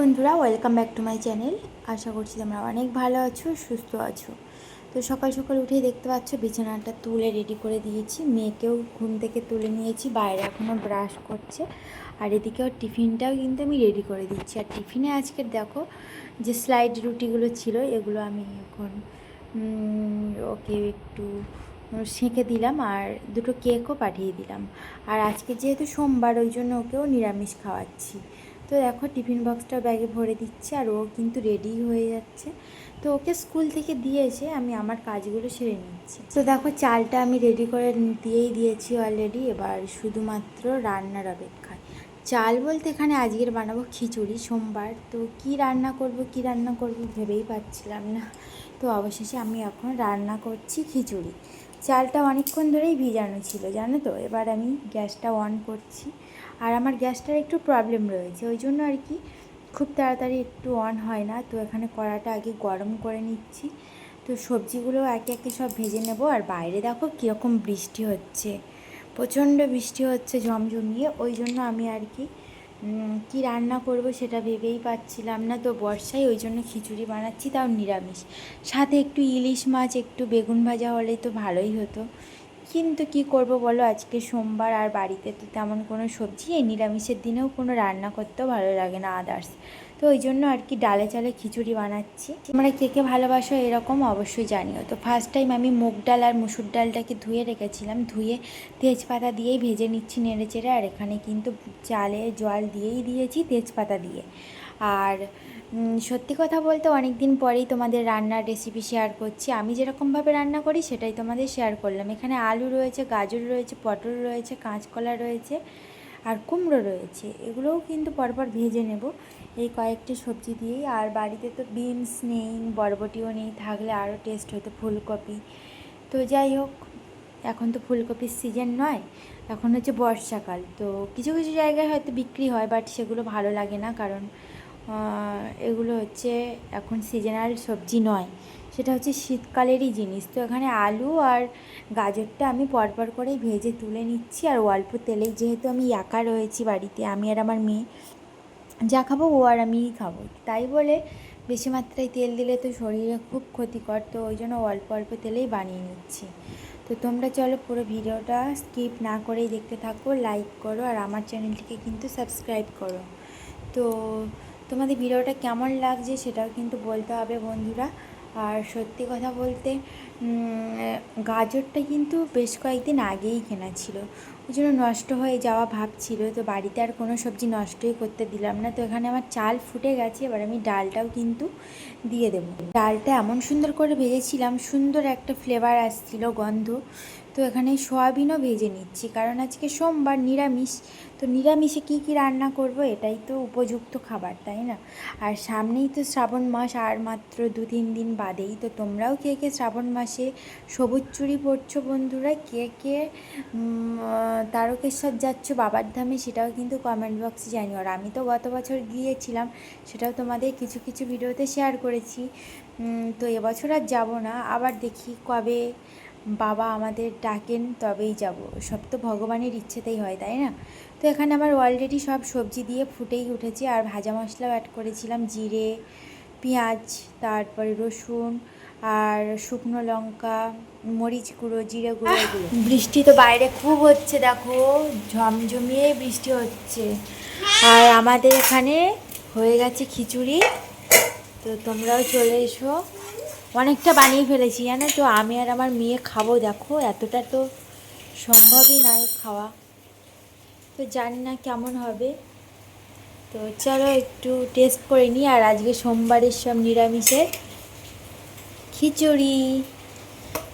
বন্ধুরা welcome back to my channel আশা করছি তোমরা অনেক ভালো আছো, সুস্থ আছো। তো সকাল সকাল উঠেই দেখতে পাচ্ছ, বিছানাটা তুলে রেডি করে দিয়েছি। মেয়েকেও ঘুম থেকে তুলে নিয়েছি, বাইরে এখনও ব্রাশ করছে। আর এদিকে ওর টিফিনটাও কিন্তু আমি রেডি করে দিচ্ছি। আর টিফিনে আজকের দেখো, যে স্লাইড রুটিগুলো ছিল, এগুলো আমি এখন ওকে একটু সেঁকে দিলাম আর দুটো কেকও পাঠিয়ে দিলাম। আর আজকে যেহেতু সোমবার, ওই জন্য ওকেও নিরামিষ খাওয়াচ্ছি। তো দেখো টিফিন বক্সটা ব্যাগে ভরে দিচ্ছে আর ও কিন্তু রেডি হয়ে যাচ্ছে। তো ওকে স্কুল থেকে দিয়ে এসে আমি আমার কাজগুলো সেরে নিচ্ছি। তো দেখো চালটা আমি রেডি করে দিয়েই দিয়েছি অলরেডি এবার শুধুমাত্র রান্নার অপেক্ষায়। চাল বলতে এখানে আজকের বানাবো খিচুড়ি, সোমবার। তো কি রান্না করব, কি রান্না করব ভেবেই পাচ্ছিলাম না। তো অবশেষে আমি এখন রান্না করছি খিচুড়ি। চালটা অনেকক্ষণ ধরেই ভিজানো ছিল, জানো তো? এবার আমি গ্যাসটা অন করছি। আর আমার গ্যাসটার একটু প্রবলেম রয়েছে, ওই জন্য আর কি খুব তাড়াতাড়ি একটু অন হয় না। তো এখানে কড়াটা আগে গরম করে নিচ্ছি। তো সবজিগুলো একে একে সব ভেজে নেব। আর বাইরে দেখো কীরকম বৃষ্টি হচ্ছে, প্রচণ্ড বৃষ্টি হচ্ছে ঝমঝমিয়ে। ওই জন্য আমি আর কি কি রান্না করব সেটা ভেবেই পাচ্ছিলাম না। তো বর্ষায় ওই জন্য খিচুড়ি বানাচ্ছি, তাও নিরামিষ। সাথে একটু ইলিশ মাছ, একটু বেগুন ভাজা হলেই তো ভালোই হতো। কিন্তু কি করব বলো? আজকে সোমবার আর বাড়িতে তো তেমন কোনো সবজি এই নিরামিষের দিনেও কোনো রান্না করতেও ভালো লাগে না আদার্স তো ওই জন্য আর কি ডালে চালে খিচুড়ি বানাচ্ছি। তোমরা কে কে ভালোবাসো এরকম অবশ্যই জানিও। তো ফার্স্ট টাইম আমি মুগ ডাল আর মুসুর ডালটাকে ধুয়ে রেখেছিলাম। ধুয়ে তেজপাতা দিয়েই ভেজে নিচ্ছি নেড়ে চেড়ে। আর এখানে কিন্তু চালে জল দিয়েই দিয়েছি তেজপাতা দিয়ে। আর সত্যি কথা বলতে অনেক দিন পরেই তোমাদের রান্নার রেসিপি শেয়ার করছি। আমি যেরকমভাবে রান্না করি, সেটাই তোমাদের শেয়ার করলাম। এখানে আলু রয়েছে, গাজর রয়েছে, পটল রয়েছে, কাঁচকলা রয়েছে আর কুমড়ো রয়েছে। এগুলোও কিন্তু পরপর ভেজে নেব। এই কয়েকটি সবজি দিয়েই। আর বাড়িতে তো বিনস নেই, বরবটিও নেই, থাকলে আরও টেস্ট হতো ফুলকপি। তো যাই হোক, এখন তো ফুলকপির সিজন নয়, এখন হচ্ছে বর্ষাকাল। তো কিছু কিছু জায়গায় হয়তো বিক্রি হয় বাট সেগুলো ভালো লাগে না কারণ এগুলো হচ্ছে এখন সিজনাল সবজি নয়। সেটা হচ্ছে শীতকালেরই জিনিস। তো এখানে আলু আর গাজরটা আমি পরপর করেই ভেজে তুলে নিচ্ছি আর অল্প তেলেই যেহেতু আমি একা রয়েছি বাড়িতে, আমি আর আমার মেয়ে, যা খাব ও আর আমিই খাব। তাই বলে বেশি মাত্রায় তেল দিলে তো শরীরে খুব ক্ষতিকর, তো ওই জন্য অল্প অল্প তেলেই বানিয়ে নিচ্ছি। তো তোমরা চলো পুরো ভিডিওটা স্কিপ না করেই দেখতে থাকো, লাইক করো আর আমার চ্যানেলটিকে কিন্তু সাবস্ক্রাইব করো। তো তোমাদের ভিডিওটা কেমন লাগছে সেটাও কিন্তু বলতে হবে বন্ধুরা। আর সত্যি কথা বলতে গাজরটা কিন্তু বেশ কয়েকদিন আগেই কেনা ছিল। ওই জন্য নষ্ট হয়ে যাওয়া ভাব ছিল। তো বাড়িতে আর কোনো সবজি নষ্টই করতে দিলাম না। তো এখানে আমার চাল ফুটে গেছে, এবার আমি ডালটাও কিন্তু দিয়ে দেবো। ডালটা এমন সুন্দর করে ভেজেছিলাম, সুন্দর একটা ফ্লেভার আসছিল গন্ধ। তো এখানে সয়াবিনও ভেজে নিচ্ছি, কারণ আজকে সোমবার নিরামিষ। তো নিরামিষে কী কী রান্না করব এটাই তো উপযুক্ত খাবার, তাই না? আর সামনেই তো শ্রাবণ মাস, আর মাত্র দু তিন দিন বাদেই তো তোমরাও কে কে শ্রাবণ মাসে সবুজ চুরি পরছো বন্ধুরা? কে কে তারকেশ্বর যাচ্ছ বাবার ধামে সেটাও কিন্তু কমেন্ট বক্সে জানিও। আর আমি তো গত বছর গিয়েছিলাম, সেটাও তোমাদের কিছু কিছু ভিডিওতে শেয়ার করেছি। তো এবছর আর যাব না। আবার দেখি কবে বাবা আমাদের ডাকেন তবেই যাব। সব তো ভগবানের ইচ্ছেতেই হয় তাই না? তো এখানে আমার অলরেডি সব সবজি দিয়ে ফুটেই উঠেছে। আর ভাজা মশলাও অ্যাড করেছিলাম জিরে পেঁয়াজ তারপরে রসুন আর শুকনো লঙ্কা মরিচ গুঁড়ো জিরে গুঁড়ো এগুলো। বৃষ্টি তো বাইরে খুব হচ্ছে দেখো। ঝমঝমিয়ে বৃষ্টি হচ্ছে। আর আমাদের এখানে হয়ে গেছে খিচুড়ি। তো তোমরাও চলে এসো। অনেকটা বানিয়ে ফেলেছি, জানো তো? আমি আর আমার মেয়ে খাব, দেখো, এতটা তো সম্ভবই নয় খাওয়া। তো জানি না কেমন হবে। তো চলো একটু টেস্ট করে নিই, আর আজকে সোমবারের সব নিরামিষের খিচুড়ি।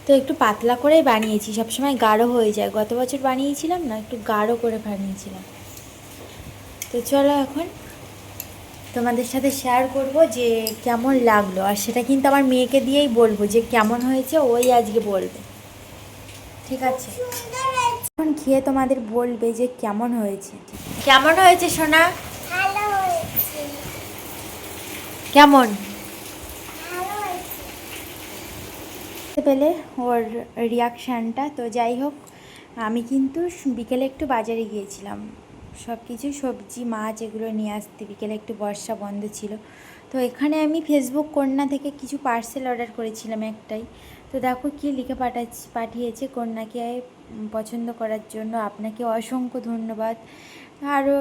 তো একটু পাতলা করেই বানিয়েছি, সবসময় গাঢ় হয়ে যায়। গত বছর বানিয়েছিলাম না, একটু গাঢ় করে বানিয়েছিলাম। তো চলো এখন তোমাদের সাথে শেয়ার করব যে কেমন লাগল। আর সেটা কিন্তু আমার মেয়েকে দিয়েই বলব যে কেমন হয়েছে ওই আজকে বলবে। ঠিক আছে? এখন খেয়ে তোমাদের বলবে যে কেমন হয়েছে। কেমন হয়েছে সোনা? কেমন? পেলে ওর রিয়াকশানটা তো যাই হোক আমি কিন্তু বিকেলে একটু বাজারে গিয়েছিলাম। সব কিছু, সবজি, মাছ এগুলো নিয়ে আসতে। বিকেলে একটু বর্ষা বন্ধ ছিল। তো এখানে আমি ফেসবুক কন্যা থেকে কিছু পার্সেল অর্ডার করেছিলাম একটাই। তো দেখো কী লিখে পাঠাচ্ছি, পাঠিয়েছে কন্যাকে পছন্দ করার জন্য। আপনাকে অসংখ্য ধন্যবাদ। আরও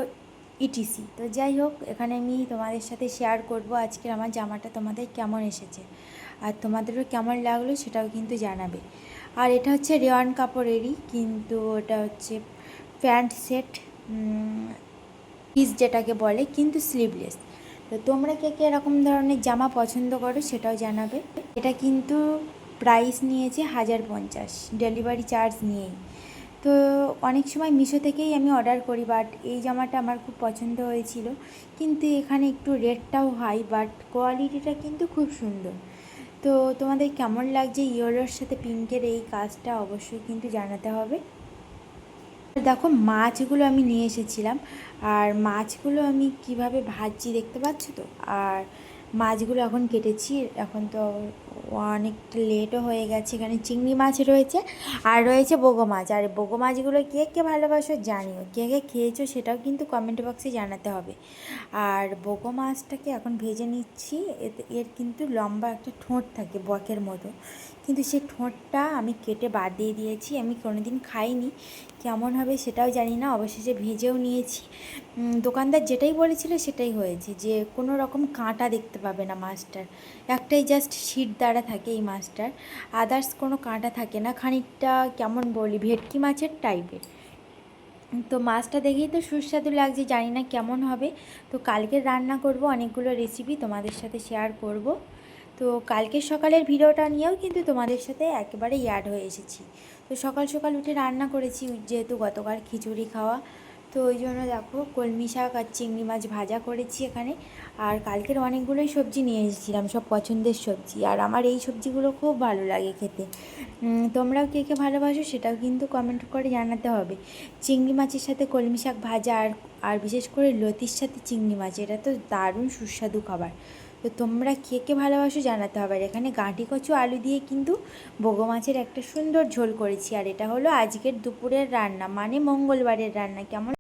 ইটিসি তো যাই হোক, এখানে আমি তোমাদের সাথে শেয়ার করব আজকের আমার জামাটা তোমাদের কেমন এসেছে। আর তোমাদেরও কেমন লাগল সেটাও কিন্তু জানাবে। আর এটা হচ্ছে রেওয়ান কাপড়েরই কিন্তু ওটা হচ্ছে প্যান্ট সেট। পিস যেটাকে বলে, কিন্তু স্লিভলেস তো তোমরা কে কে এরকম ধরনের জামা পছন্দ করো সেটাও জানাবে। এটা কিন্তু প্রাইস নিয়েছে হাজার পঞ্চাশ ডেলিভারি চার্জ নিয়েই। তো অনেক সময় মিশো থেকেই আমি অর্ডার করি বাট এই জামাটা আমার খুব পছন্দ হয়েছিল। কিন্তু এখানে একটু রেটটাও হাই বাট কোয়ালিটিটা কিন্তু খুব সুন্দর। তো তোমাদের কেমন লাগছে? ইয়োলোর সাথে পিঙ্কের এই কাজটা অবশ্যই কিন্তু জানাতে হবে। দেখো মাছগুলো আমি নিয়ে এসেছিলাম। আর মাছগুলো আমি কীভাবে ভাজছি দেখতে পাচ্ছ তো? আর মাছগুলো এখন কেটেছি। এখন তো অনেকটা লেটও হয়ে গেছে। এখানে চিংড়ি মাছ রয়েছে আর রয়েছে বোগো মাছ। আর বোগো মাছগুলো কে কে ভালোবাসো জানিও। কে কে খেয়েছো সেটাও কিন্তু কমেন্ট বক্সে জানাতে হবে। আর বোগো মাছটাকে এখন ভেজে নিচ্ছি। এর কিন্তু লম্বা একটা ঠোঁট থাকে বকের মতো। কিন্তু সে ঠোঁটটা আমি কেটে বাদ দিয়ে দিয়েছি। আমি কোনোদিন খাইনি। কেমন হবে সেটাও জানি না। অবশেষে ভেজেও নিয়েছি। দোকানদার যেটাই বলেছিল সেটাই হয়েছে যে, কোনো রকম কাঁটা দেখতে পাবে না মাছটার। একটাই জাস্ট শিট দ্বারা থাকে এই মাছটার। আদার্স কোনো কাঁটা থাকে না। খানিকটা কেমন বলি, ভেটকি মাছের টাইপের তো মাছটা দেখেই তো সুস্বাদু লাগছে, জানি না কেমন হবে। তো কালকে রান্না করব, অনেকগুলো রেসিপি তোমাদের সাথে শেয়ার করব। তো কালকের সকালের ভিডিওটা নিয়েও কিন্তু তোমাদের সাথে একেবারে ইয়াড হয়ে এসেছি। তো সকাল সকাল উঠে রান্না করেছি যেহেতু গতকাল খিচুড়ি খাওয়া। তো ওই জন্য দেখো, কলমি শাক আর চিংড়ি মাছ ভাজা করেছি এখানে। আর কালকের অনেকগুলোই সবজি নিয়ে এসেছিলাম, সব পছন্দের সবজি। আর আমার এই সবজিগুলো খুব ভালো লাগে খেতে। তোমরাও কে কে ভালোবাসো সেটাও কিন্তু কমেন্ট করে জানাতে হবে। চিংড়ি মাছের সাথে কলমি শাক ভাজা আর আর বিশেষ করে লতির সাথে চিংড়ি মাছ, এটা তো দারুণ সুস্বাদু খাবার। তো তোমরা কে কে ভালোবাসো জানাতে হবে। আর এখানে গাঁটি কচু আলু দিয়ে কিন্তু বগো মাছের একটা সুন্দর ঝোল করেছি। আর এটা হলো আজকের দুপুরের রান্না মানে মঙ্গলবারের রান্না। কেমন